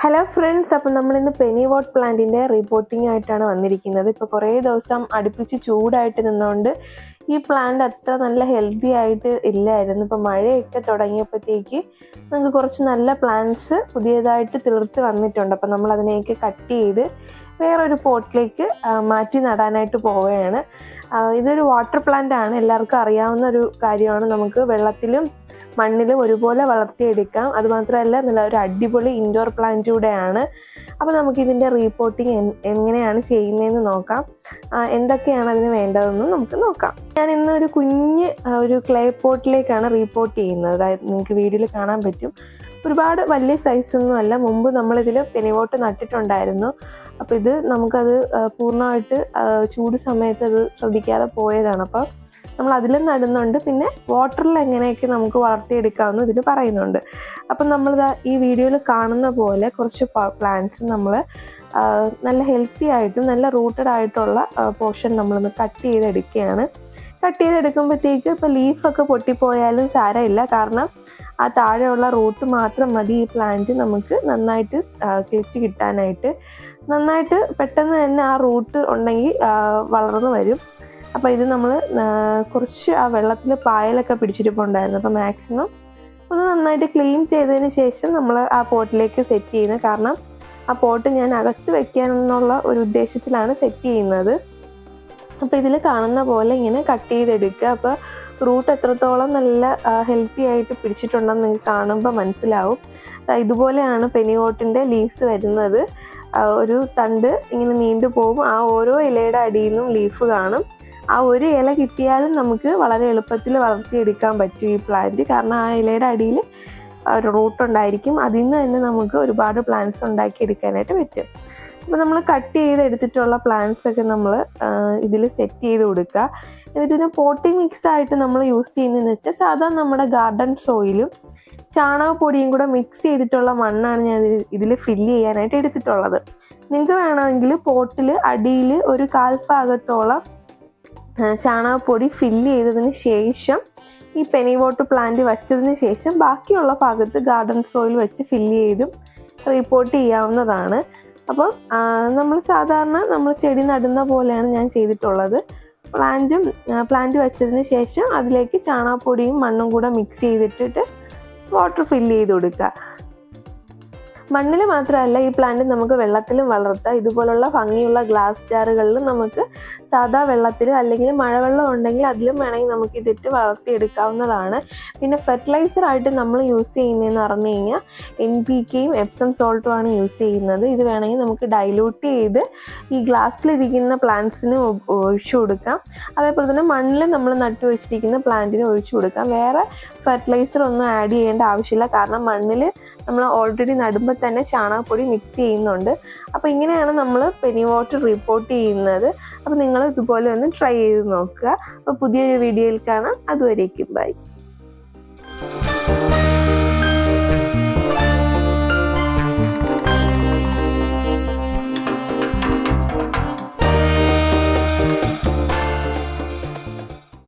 Hello friends അപ്പം നമ്മളിന്ന് Penny vote പ്ലാന്റിന്റെ റിപ്പോർട്ടിംഗ് ആയിട്ടാണ് വന്നിരിക്കുന്നത്. ഇപ്പോൾ കുറേ ദിവസം അടുപ്പിച്ച് ചൂടായിട്ട് നിന്നുകൊണ്ട് ഈ പ്ലാന്റ് അത്ര നല്ല ഹെൽത്തി ആയിട്ട് ഇല്ലായിരുന്നു. ഇപ്പോൾ മഴയൊക്കെ തുടങ്ങിയപ്പോഴത്തേക്ക് നമുക്ക് കുറച്ച് നല്ല പ്ലാന്റ്സ് പുതിയതായിട്ട് തീർത്ത് വന്നിട്ടുണ്ട്. അപ്പം നമ്മൾ അതിനെയൊക്കെ കട്ട് ചെയ്ത് വേറൊരു പോട്ടിലേക്ക് മാറ്റി നടാനായിട്ട് പോവുകയാണ്. ഇതൊരു വാട്ടർ പ്ലാന്റ് ആണ്. എല്ലാവർക്കും അറിയാവുന്ന ഒരു കാര്യമാണ്. നമുക്ക് വെള്ളത്തിലും മണ്ണിലും ഒരുപോലെ വളർത്തിയെടുക്കാം. അതുമാത്രമല്ല നല്ല ഒരു അടിപൊളി ഇൻഡോർ പ്ലാന്റ് കൂടെയാണ്. അപ്പോൾ നമുക്ക് ഇതിന്റെ റീപോർട്ടിങ് എങ്ങനെയാണ് ചെയ്യുന്നതെന്ന് നോക്കാം. എന്തൊക്കെയാണ് അതിന് വേണ്ടതെന്ന് നമുക്ക് നോക്കാം. ഞാൻ ഇന്ന് ഒരു കുഞ്ഞ് ഒരു ക്ലേ പോട്ടിലേക്കാണ് റീപോർട്ട് ചെയ്യുന്നത്. അതായത് നിങ്ങൾക്ക് വീഡിയോയിൽ കാണാൻ പറ്റും. ഒരുപാട് വലിയ സൈസൊന്നും അല്ല. മുമ്പ് നമ്മളിതിൽ പെനിവോട്ട് നട്ടിട്ടുണ്ടായിരുന്നു. അപ്പോൾ ഇത് നമുക്കത് പൂർണമായിട്ട് ചൂട് സമയത്ത് അത് ശ്രദ്ധിക്കാതെ പോയതാണ്. അപ്പോൾ നമ്മൾ അതിലും നടുന്നുണ്ട്. പിന്നെ വാട്ടറിൽ എങ്ങനെയൊക്കെ നമുക്ക് വളർത്തിയെടുക്കാമെന്ന് ഇതിൽ പറയുന്നുണ്ട്. അപ്പം നമ്മൾ ഈ വീഡിയോയിൽ കാണുന്ന പോലെ കുറച്ച് പ്ലാന്റ്സ് നമ്മൾ നല്ല ഹെൽത്തി ആയിട്ടും നല്ല റൂട്ടഡ് ആയിട്ടുള്ള പോർഷൻ നമ്മളൊന്ന് കട്ട് ചെയ്തെടുക്കുകയാണ്. കട്ട് ചെയ്തെടുക്കുമ്പോഴത്തേക്ക് ഇപ്പോൾ ലീഫൊക്കെ പൊട്ടിപ്പോയാലും സാരമില്ല. കാരണം ആ താഴെയുള്ള റൂട്ട് മാത്രം മതി ഈ പ്ലാന്റ് നമുക്ക് നന്നായിട്ട് കിളിച്ച് കിട്ടാനായിട്ട്. നന്നായിട്ട് പെട്ടെന്ന് തന്നെ ആ റൂട്ട് ഉണ്ടെങ്കിൽ വളർന്നു വരും. അപ്പോൾ ഇത് നമ്മൾ കുറച്ച് ആ വെള്ളത്തിൽ പായലൊക്കെ പിടിച്ചിരിപ്പുണ്ടായിരുന്നു അപ്പോൾ മാക്സിമം ഒന്ന് നന്നായിട്ട് ക്ലീൻ ചെയ്തതിന് ശേഷം നമ്മൾ ആ പോട്ടിലേക്ക് സെറ്റ് ചെയ്യുന്നത്. കാരണം ആ പോട്ട് ഞാൻ അകത്ത് വെക്കാനെന്നുള്ള ഒരു ഉദ്ദേശത്തിലാണ് സെറ്റ് ചെയ്യുന്നത്. അപ്പോൾ ഇതിൽ കാണുന്ന പോലെ ഇങ്ങനെ കട്ട് ചെയ്തെടുക്കുക. അപ്പോൾ റൂട്ട് എത്രത്തോളം നല്ല ഹെൽത്തി ആയിട്ട് പിടിച്ചിട്ടുണ്ടെന്ന് നിങ്ങൾക്ക് കാണുമ്പോൾ മനസ്സിലാവും. ഇതുപോലെയാണ് പെനിയോട്ടിന്റെ ലീവ്സ് വരുന്നത്. ഒരു തണ്ട് ഇങ്ങനെ നീണ്ടു പോകും ആ ഓരോ ഇലയുടെ നിന്നും ലീഫ് കാണും. ആ ഒരു ഇല കിട്ടിയാലും നമുക്ക് വളരെ എളുപ്പത്തിൽ വളർത്തിയെടുക്കാൻ പറ്റും ഈ പ്ലാന്റ് കാരണം ആ ഇലയുടെ അടിയിൽ ഒരു റൂട്ട് ഉണ്ടായിരിക്കും. അതിൽ നിന്ന് തന്നെ നമുക്ക് ഒരുപാട് പ്ലാന്റ്സ് ഉണ്ടാക്കിയെടുക്കാനായിട്ട് പറ്റും. അപ്പോൾ നമ്മൾ കട്ട് ചെയ്ത് എടുത്തിട്ടുള്ള പ്ലാന്റ്സ് ഒക്കെ നമ്മൾ ഇതിൽ സെറ്റ് ചെയ്ത് കൊടുക്കുക. എന്നിട്ട് ഇതിന് പോട്ടി മിക്സ് ആയിട്ട് നമ്മൾ യൂസ് ചെയ്യുന്നതെന്ന് വെച്ചാൽ സാധാരണ നമ്മുടെ ഗാർഡൻ സോയിലും ചാണകപ്പൊടിയും കൂടെ മിക്സ് ചെയ്തിട്ടുള്ള മണ്ണാണ് ഞാൻ ഇതിൽ ഫില്ല് ചെയ്യാനായിട്ട് എടുത്തിട്ടുള്ളത്. നിങ്ങൾക്ക് വേണമെങ്കിൽ പോട്ടിൽ അടിയിൽ ഒരു കാൽ ഭാഗത്തോളം ആ, ചാണകപ്പൊടി ഫില്ല് ചെയ്തതിന് ശേഷം ഈ പെനി വോട്ട് പ്ലാന്റ് വെച്ചതിന് ശേഷം ബാക്കിയുള്ള ഭാഗത്ത് ഗാർഡൻ സോയിൽ വെച്ച് ഫില്ല് ചെയ്തും റിപ്പോർട്ട് ചെയ്യാവുന്നതാണ്. അപ്പോൾ നമ്മൾ സാധാരണ നമ്മൾ ചെടി നടുന്ന പോലെയാണ് ഞാൻ ചെയ്തിട്ടുള്ളത്. പ്ലാന്റും പ്ലാന്റ് വെച്ചതിന് ശേഷം അതിലേക്ക് ചാണകപ്പൊടിയും മണ്ണും കൂടെ മിക്സ് ചെയ്തിട്ടിട്ട് വാട്ടർ ഫില്ല് ചെയ്ത് കൊടുക്കുക. മണ്ണിൽ മാത്രമല്ല ഈ പ്ലാന്റ് നമുക്ക് വെള്ളത്തിലും വളർത്താം. ഇതുപോലുള്ള ഭംഗിയുള്ള ഗ്ലാസ് ജാറുകളിലും നമുക്ക് സാധാ വെള്ളത്തിൽ അല്ലെങ്കിൽ മഴവെള്ളം ഉണ്ടെങ്കിൽ അതിലും വേണമെങ്കിൽ നമുക്ക് ഇതിട്ട് വളർത്തിയെടുക്കാവുന്നതാണ്. പിന്നെ ഫെർട്ടിലൈസർ ആയിട്ട് നമ്മൾ യൂസ് ചെയ്യുന്നതെന്ന് പറഞ്ഞു കഴിഞ്ഞാൽ എൻ പി കെയും എപ്സം സോൾട്ടും ആണ് യൂസ് ചെയ്യുന്നത്. ഇത് വേണമെങ്കിൽ നമുക്ക് ഡൈലൂട്ട് ചെയ്ത് ഈ ഗ്ലാസ്സിലിരിക്കുന്ന പ്ലാന്റ്സിന് ഒഴിച്ചു കൊടുക്കാം. അതേപോലെ തന്നെ മണ്ണിൽ നമ്മൾ നട്ടു വെച്ചിരിക്കുന്ന പ്ലാന്റിന് ഒഴിച്ചു കൊടുക്കാം. വേറെ ഫെർട്ടിലൈസർ ഒന്നും ആഡ് ചെയ്യേണ്ട ആവശ്യമില്ല. കാരണം മണ്ണിൽ നമ്മൾ ഓൾറെഡി നടുമ്പോൾ തന്നെ ചാണകപ്പൊടി മിക്സ് ചെയ്യുന്നുണ്ട്. അപ്പോൾ ഇങ്ങനെയാണ് നമ്മൾ പെനി വാട്ടർ റിപ്പോർട്ട് ചെയ്യുന്നത്. അപ്പോൾ നിങ്ങൾ ഇതുപോലെ ഒന്ന് ട്രൈ ചെയ്ത് നോക്കുക. അപ്പോൾ പുതിയൊരു വീഡിയോയിൽ കാണാം. അതുവരേക്കും ബൈ